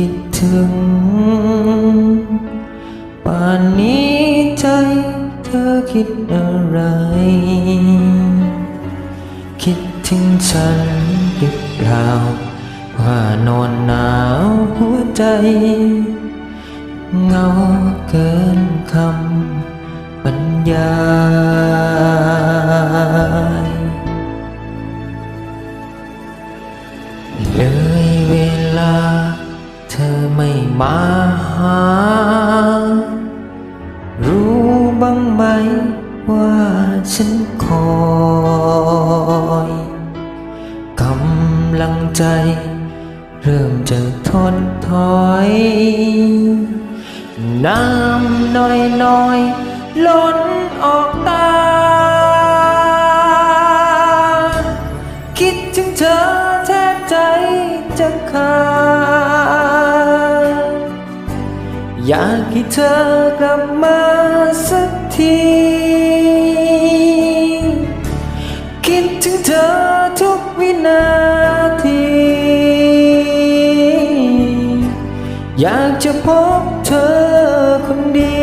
คิดถึง ป่านนี้ใจเธอคิดอะไร คิดถึงฉันหรือเปล่า ว่านอนหนาวหัวใจ เงาเกินคำบรรยายเลย ไม่มาหา รู้บ้างไหมว่าฉันคอยกำลังใจ เริ่มจะทนถอย น้ำน้อยน้อยๆล้นออก อยากให้เธอกลับมาสักที คิดถึงเธอทุกวินาที อยากจะพบเธอคนดี